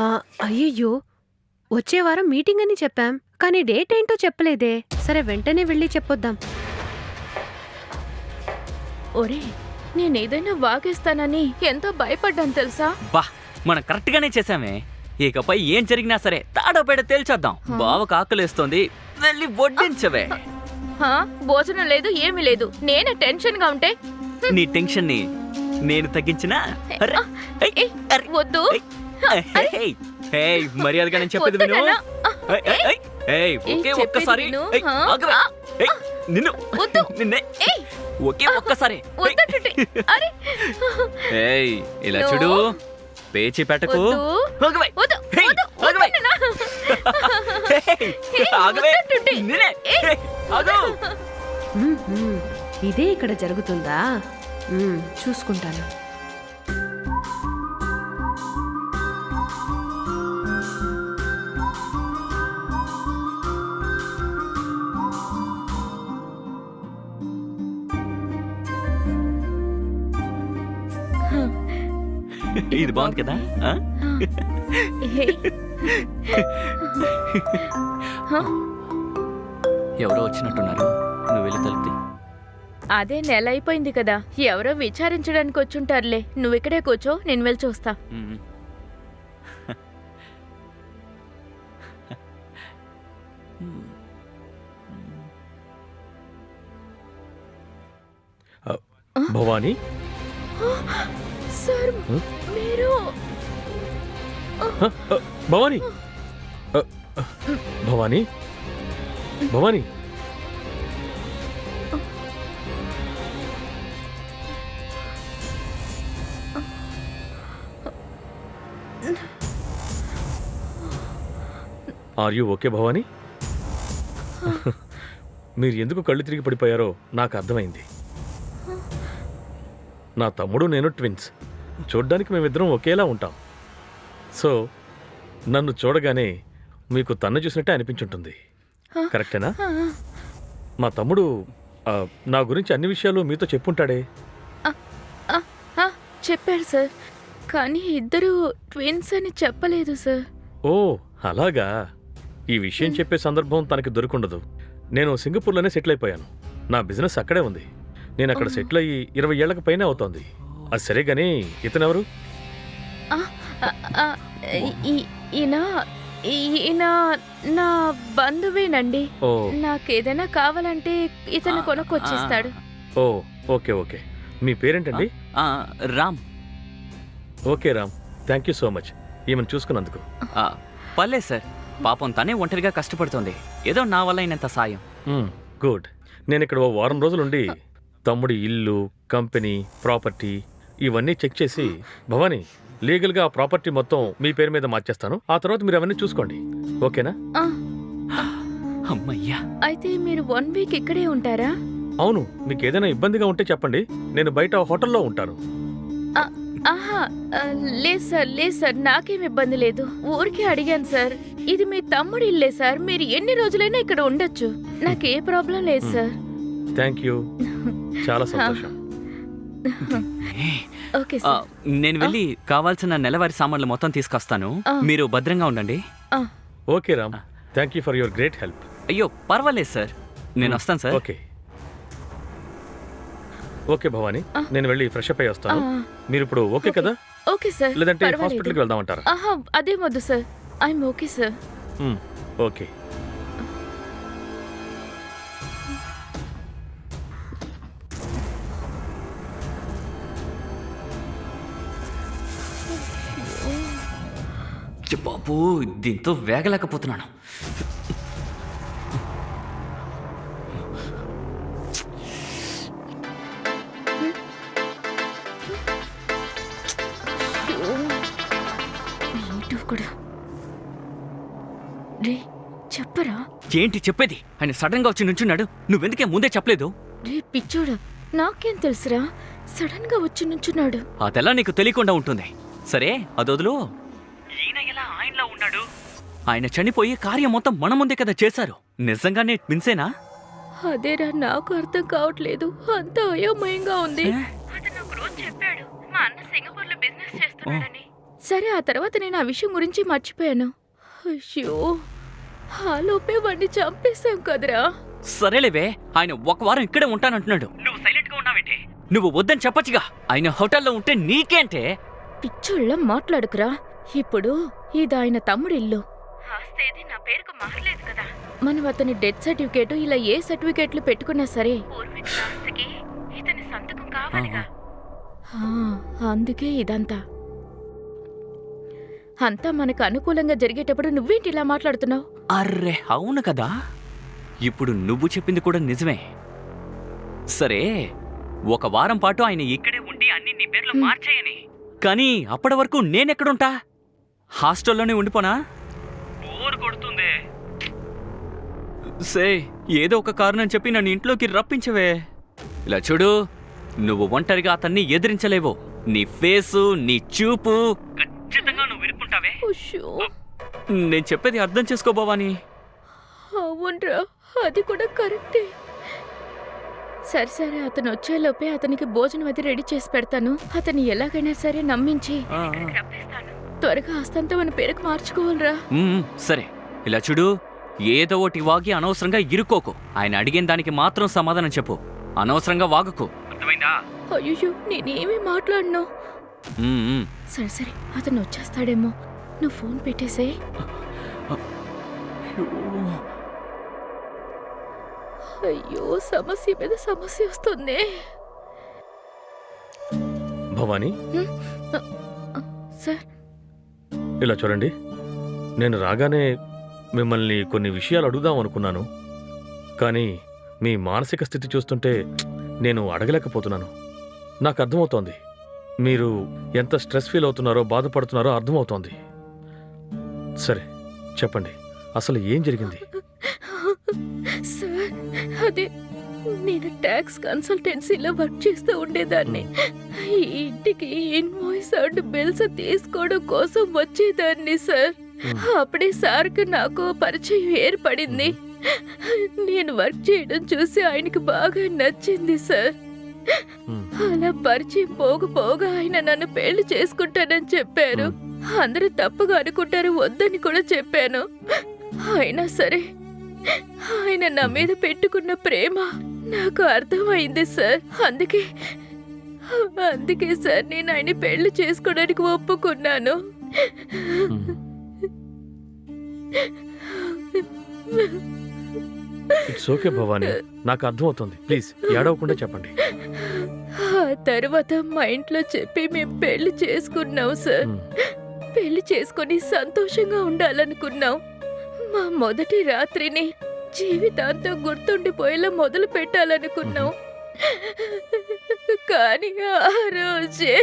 ఆ, అయ్యయ్యో. వచ్చే వారం మీటింగ్ అని చెప్పాం కానీ డేట్ ఏంటో చెప్పలేదే. సరే వెంటనే వెళ్ళి చెప్పొద్దాం. ఒరే నేనేదైనా వాగేస్తానని ఎంతో భయపడ్డాను తెలుసా? బా మనం కరెక్ట్ గానే చేసామే ఇకపై ఏం జరిగినా సరే తాడోపేడ తేల్చేద్దాం. బావకు ఆకలేస్తోంది వెళ్ళి వడ్డించవే. హా, భోజనం లేదు ఏమీ లేదు. నేనే టెన్షన్గా ఉంటే. నీ టెన్షన్ని నేను తగ్గించినా? అరే, ఏయ్, ఏయ్, అరే, వద్దు. ఏయ్, మర్యాదగా నేను చెప్పేది విను. ఏయ్, ఒకే ఒక్కసారి నిన్ను. నిన్నే ఒకే ఒక్కసారి ఏయ్, ఇలా. చూడు పేచి పెట్టకు. వద్దు. ఆగవే. వద్దు ఏయ్, ఇది బాగుంది కదా? ఎవరో వచ్చినట్టున్నారు. నువ్వు వెళ్ళి తలుపుతి అదే నెల అయిపోయింది కదా. ఎవరో విచారించడానికి వచ్చుంటారులే. నువ్వు ఇక్కడే కూర్చో నేను వెళ్ళి చూస్తా. భవానీ? సార్? మీరు Bhavani? Bhavani? Bhavani? Are you okay Bhavani? మీరు ఎందుకు కళ్ళు తిరిగి పడిపోయారో నాకు అర్థమైంది. నా తమ్ముడు నేను ట్విన్స్. చూడ్డానికి మేమిద్దరం ఒకేలా ఉంటాం. సో నన్ను చూడగానే మీకు తన్ను చూసినట్టే అనిపించుంటుంది? కరెక్టేనా? మా తమ్ముడు ఆ, నా గురించి అన్ని విషయాలు మీతో చెప్పుంటాడే. ఆ, ఆ, చెప్పారు సార్. కానీ ఇద్దరు ట్విన్స్ అని చెప్పలేదు సార్. ఓ అలాగా? ఈ విషయం చెప్పే సందర్భం తనకి దొరికుండదు. నేను సింగపూర్లోనే సెటిల్ అయిపోయాను. నా బిజినెస్ అక్కడే ఉంది. నేను అక్కడ సెటిల్ అయ్యి ఇరవై ఏళ్ళకు పైనే అవుతోంది. అది సరే గానీ ఇతనెవరు? ఈయన ఈయన నా బంధువేనండి. ఓ. నాకేదైనా కావాలంటే ఇతను కొనుక్కొచ్చిస్తాడు. ఓ ఓకే ఓకే. మీ పేరేంటండి? ఆ, Ram. Okay Ram. Thank you so much. ఈమెను చూసుకున్నందుకు. ఆ, పర్లేదు సార్. పాపం తనే ఒంటరిగా కష్టపడుతోంది. ఏదో నా వల్ల అయినంత సాయం. మ్మ్, గుడ్. నేను ఇక్కడ ఓ వారం రోజులుండి తమ్ముడి ఇల్లు కంపెనీ ప్రాపర్టీ ఇవన్నీ చెక్ చేసి భవానీ లీగల్గా ఆ ప్రాపర్టీ మొత్తం మీ పేరు మీద మార్చేస్తాను. ఆ తర్వాత మీరు అవన్నీ చూసుకోండి. ఓకేనా? ఆ, అమ్మయ్యా. అయితే మీరు వన్ వీక్ ఇక్కడే ఉంటారా? అవును మీకు ఏదైనా ఇబ్బందిగా ఉంటే చెప్పండి. నేను బయట హోటల్లో ఉంటాను. ఆ, ఆహా ఆ, లేదు సార్ లేదు సార్ నాకేం ఇబ్బంది లేదు. ఊరికే అడిగాను సార్. ఇది మీ తమ్ముడి ఇల్లే సార్. మీరు ఎన్ని రోజులైనా ఇక్కడ ఉండొచ్చు. నాకు ఏ ప్రాబ్లం లేదు సార్. Thank you. చాలా సంతోషం. ఓకే ఆ, సార్ నేను వెళ్ళి కావాల్సిన నెలవారీ సామాన్లు మొత్తం తీసుకొస్తాను. మీరు భద్రంగా ఉండండి. Okay Ram thank you for your great help అయ్యో పర్వాలేదు సార్ నేను వస్తాను సార్ ఓకే ఓకే భవానీ. నేను వెళ్ళి ఫ్రెష్ అప్ అయ్యి వస్తాను. మీరు ఇప్పుడు ఓకే. కదా? ఓకే సార్ లేదంటే. హాస్పిటల్కి వెళ్దామంటారా? ఆహా అదే వద్దు sir I'm okay sir okay బాబు దీంతో వేగలేకపోతున్నాను. ఏంటో కూడా రే చెప్పరా? ఏంటి చెప్పేది? ఆయన సడన్గా వచ్చి నుంచున్నాడు. నువ్వెందుకే ముందే చెప్పలేదు? రే పిచ్చోడా నాకేం తెలుసురా? సడన్గా వచ్చి నుంచున్నాడు. అదెలా నీకు తెలియకుండా ఉంటుంది? సరే అదొదులు. ఈయన ఎలా ఆయనలో ఉన్నాడు? ఆయన చనిపోయి కార్యం మొత్తం మన ముందే కదా చేశారు. నిజంగానే ట్విన్సేనా అదేరా నాకు అర్థం కావట్లేదు. అంత అయోమయంగా ఉంది? అతను రోజు చెప్పాడు మా అన్న సింగపూర్లో బిజినెస్ చేస్తున్నాడని. సరే ఆ తర్వాత నేను ఆ విషయం గురించి మర్చిపోయాను. అయ్యో ఆ లోపే వాడిని చంపేశాం కదరా. సరేలేవే ఆయన ఒక వారం ఇక్కడే ఉంటానంటున్నాడు. నువ్వు సైలెంట్గా ఉన్నావేంటి? నువ్వు వద్దని చెప్పొచ్చుగా. ఆయన హోటల్లో ఉంటే నీకేంటే? పిచ్చోళ్ళ మాట్లాడుకురా. ఇప్పుడు ఇది ఆయన తమ్ముడి ఇల్లు ఆస్తేది నా పేరుకు మారలేదు కదా. మనం అతని డెత్ సర్టిఫికేట్ ఇలా ఏ సర్టిఫికేట్లు పెట్టుకున్నా సరే. ఇతని సంతకం కావాలిగా. అందుకే ఇదంతా. అంతా మనకు అనుకూలంగా జరిగేటప్పుడు నువ్వేంటి ఇలా మాట్లాడుతున్నావు? అర్రే అవును కదా. ఇప్పుడు నువ్వు చెప్పింది కూడా నిజమే. సరే ఒక వారం పాటు ఆయన ఇక్కడే ఉండి అన్ని నీ పేర్లు. మార్చేయని. కానీ అప్పటి వరకు నేనెక్కడుంటా? హాస్టల్లోనే ఉండిపోనా? బోర్ కొడుతుంది. సే ఏదో ఒక కారణం చెప్పి నన్ను ఇంట్లోకి రప్పించవే. ఇలా చూడు నువ్వు ఒంటరిగా అతన్ని ఎదిరించలేవు. నీ ఫేసు నీ చూపు. ఖచ్చితంగా నువ్వు విరుక్కుంటావే. ఉష్షో, నేను చెప్పేది అర్థం చేసుకో భవానీ. అవునరా అది కూడా కరెక్టే. సరే సరే అతను వచ్చేలోపే అతనికి భోజనం అది రెడీ చేసి పెడతాను. అతను ఎలాగైనా సరే నమ్మించి. ఆ, ఆ. త్వరగా హస్తంతో మన పేరుకు మార్చుకోవాలిరా. మ్మ్, సరే. ఇలా చూడు ఏదో ఒకటి వాగి అనవసరంగా ఇరుక్కోకు. ఆయన అడిగిన దానికి మాత్రం సమాధానం చెప్పు. అనవసరంగా వాగకు. అర్థమైందా? అయ్యో నేనేమీ మాట్లాడను. మ్మ్, మ్మ్. సరే సరే అతను వచ్చేస్తాడేమో. నువ్వు ఫోన్ పెట్టేసే. అయ్యో సమస్య మీద సమస్య వస్తుంది. భవానీ? సార్ ఇలా చూడండి. నేను రాగానే మిమ్మల్ని కొన్ని విషయాలు అడుగుదాం అనుకున్నాను. కానీ మీ మానసిక స్థితి చూస్తుంటే నేను అడగలేకపోతున్నాను. నాకు అర్థమవుతోంది. మీరు ఎంత స్ట్రెస్ ఫీల్ అవుతున్నారో బాధపడుతున్నారో అర్థమవుతోంది. సరే చెప్పండి. అసలు ఏం జరిగింది? సార్ అదే నేను ట్యాక్స్ కన్సల్టెన్సీలో వర్క్ చేస్తూ ఉండేదాన్ని. ఈ ఇంటికి ఇన్వాయిస్ అండ్ బిల్స్ తీసుకోవడం కోసం వచ్చేదాన్ని సార్ మ్మ్. అప్పుడే సార్కి నాకు పరిచయం ఏర్పడింది. నేను వర్క్ చేయడం చూసి ఆయనకి బాగా నచ్చింది సార్ మ్మ్. అలా పరిచయం పోగ పోగా ఆయన నన్ను పెళ్ళి చేసుకుంటానని చెప్పారు. అందరూ తప్పుగా అనుకుంటారు వద్దని కూడా చెప్పాను. అయినా సరే ఆయన నా మీద పెట్టుకున్న ప్రేమ నాకు అర్థమైంది సార్ అందుకే అందుకే సార్ నేను ఆయన పెళ్ళి చేసుకోవడానికి ఒప్పుకున్నాను. It's okay Bhavani. నాకు అర్థమవుతుంది. ప్లీజ్ ఏడవకుండా చెప్పండి. ఆ తర్వాత మా ఇంట్లో చెప్పి మేము పెళ్ళి చేసుకున్నాం సార్. మ్మ్. పెళ్ళి చేసుకొని సంతోషంగా ఉండాలనుకున్నాం. మా మొదటి రాత్రిని జీవితాంతం గుర్తుండిపోయేలా మొదలు పెట్టాలనుకున్నాం కానీ ఆ రోజే